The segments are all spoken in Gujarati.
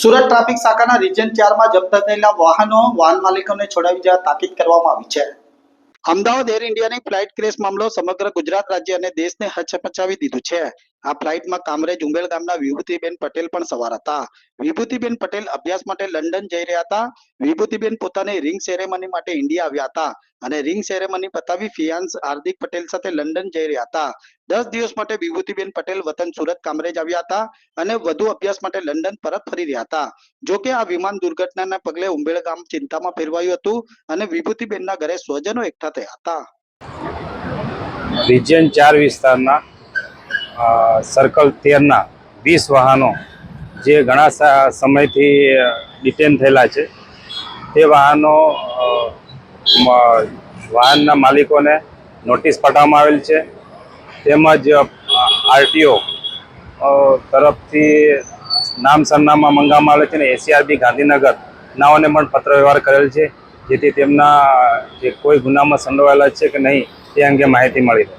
સુરત ટ્રાફિક શાખાના રિજન ચારમાં જપ્ત થયેલા વાહનો, વાહન માલિકોને છોડાવી જવા તાકીદ કરવામાં આવી છે. અમદાવાદ એર ઇન્ડિયાની ફ્લાઇટ ક્રેશ મામલો સમગ્ર ગુજરાત રાજ્ય અને દેશને હચમચાવી દીધું છે. આ ફ્લાઇટમાં કામરેજ ઉમેલ ગામના વિભૂતિબેન પટેલ પણ સવાર હતા. વિભૂતિબેન પટેલ અભ્યાસ માટે લંડન જઈ રહ્યા હતા. વિભૂતિબેન પોતાની રિંગ સેરેમની માટે ઇન્ડિયા આવ્યા હતા અને રિંગ સેરેમની પતાવી ફિયાન્સ હાર્દિક પટેલ સાથે લંડન જઈ રહ્યા હતા. દસ દિવસ માટે વિભૂતિબેન પટેલ વતન સુરત કામરેજ આવ્યા હતા અને વધુ અભ્યાસ માટે લંડન પરત ફરી રહ્યા હતા. જો કે આ વિમાન દુર્ઘટનાના પગલે ઉંબેળ ગામ ચિંતામાં ફેરવાયું હતું અને વિભૂતિબેનના ઘરે સ્વજનો એકઠા થયા હતા. રિજિયન ચાર વિસ્તારના સર્કલ તેરના વીસ વાહનો જે ઘણા સમયથી ડિટેન થયેલા છે. તે વાહનો વાહનના માલિકોને નોટિસ પાઠવવામાં આવેલ છે. તેમજ આરટીઓ તરફથી નામ સરનામા મંગાવવામાં આવે છે અને એસીઆરબી ગાંધીનગર નાઓને પણ પત્ર વ્યવહાર કરેલ છે, જેથી તેમના જે કોઈ ગુનામાં સંડોવાયેલા છે કે નહીં તે અંગે માહિતી મળી રહે.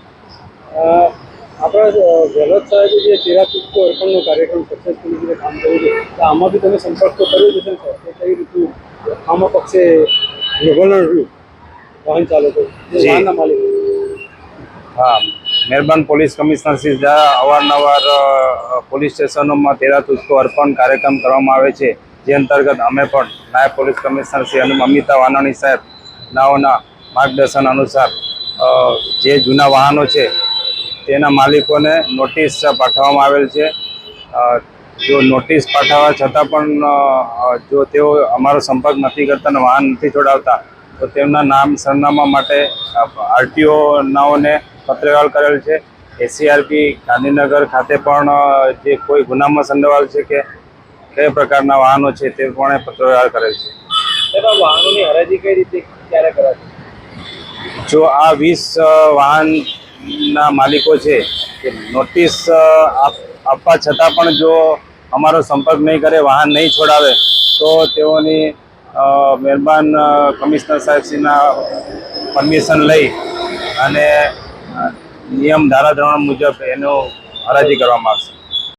આપણા ગેહલોત સાહેબે જે તેરા ચૂકતો અર્પણનો કાર્યક્રમ સક્સેસફુલી રીતે કામ કર્યું છે તો આમાં બી તમે સંપર્ક તો કર્યો જશે ને સર તો કઈ રીતનું આમાં પક્ષે વલણ રહ્યું? વાહન ચાલકો વાહનના માલિકો. હા મહેરબાન પોલીસ કમિશનર શ્રી દ્વારા અવારનવાર પોલીસ સ્ટેશનોમાં તેરા તુસ્કો અર્પણ કાર્યક્રમ કરવામાં આવે છે. જે અંતર્ગત અમે પણ નાયબ પોલીસ કમિશનર શ્રી અનુ અમિતા વાનાણી સાહેબ નાઓના માર્ગદર્શન અનુસાર જે જૂના વાહનો છે તેના માલિકોને નોટિસ પાઠવવામાં આવેલ છે. જો નોટિસ પાઠવવા છતાં પણ જો તેઓ અમારો સંપર્ક નથી કરતા અને વાહન નથી છોડાવતા તો તેમના નામ સરનામા માટે આરટીઓનાઓને પત્રવ્યવહાર કરેલ છે. એસીઆરપી ગાંધીનગર ખાતે પણ જે કોઈ ગુનામાં સંડોવાયેલ છે કે કયા પ્રકારના વાહનો છે તે પણ પત્રવ્યવહાર કરેલ છે. વાહનોની હરાજી કઈ રીતે ક્યારે કરાશે? જો આ વીસ વાહનના માલિકો છે કે નોટિસ આપ- આપવા છતાં પણ જો અમારો સંપર્ક નહીં કરે, વાહન નહીં છોડાવે, તો તેઓની મહેરબાન કમિશનર સાહેબશ્રીના પરમિશન લઈ અને નિયમ ધારાધોરણ મુજબ એનો હરાજી કરવામાં આવશે.